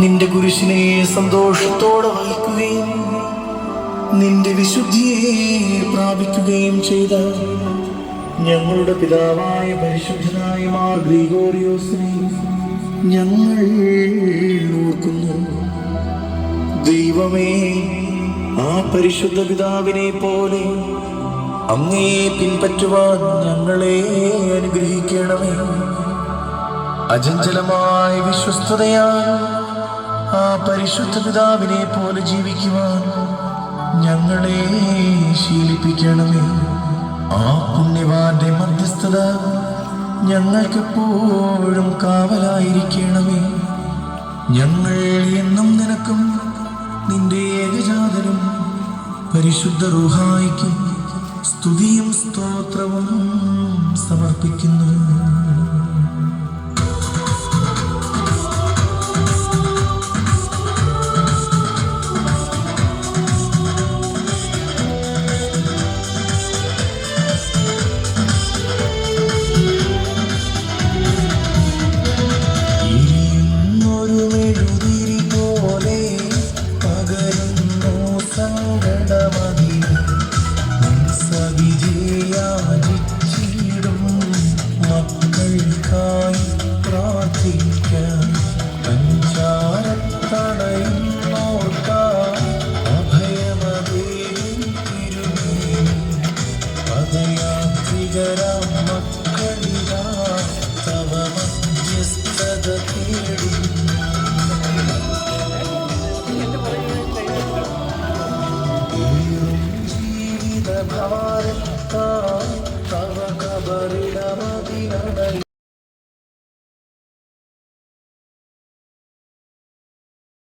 നിന്റെ കുരിശിനെ സന്തോഷത്തോടെ വഹിക്കുകയും നിന്റെ വിശുദ്ധിയെ പ്രാപിക്കുകയും ചെയ്ത ഞങ്ങളുടെ പിതാവായ പരിശുദ്ധനായ മാർ ഞങ്ങൾ നോക്കുന്നു ദൈവമേ ആ പരിശുദ്ധ പിതാവിനെ പോലെ അങ്ങേ പിൻപറ്റുവാൻ ഞങ്ങളെ അനുഗ്രഹിക്കണമേ. അചഞ്ചലമായ വിശ്വസ്തതയാൽ ആ പരിശുദ്ധ പിതാവിനെ പോലെ ജീവിക്കുവാൻ ഞങ്ങളെ ശീലിപ്പിക്കണമേ. ആ പുണ്യവാന്റെ മധ്യസ്ഥത ഞങ്ങൾക്കെപ്പോഴും കാവലായിരിക്കണമേ. ഞങ്ങൾ എന്നും നിനക്കും നിന്റെ ഏകജാതനും പരിശുദ്ധ റൂഹായിക്കും സ്തുതിയും സ്തോത്രവും ശ്രീധര മക്കളിത തവ മധ്യസ്ഥത തേടി. ജീവിത ഭാരത്താൽ തവ കബറിടമതിനട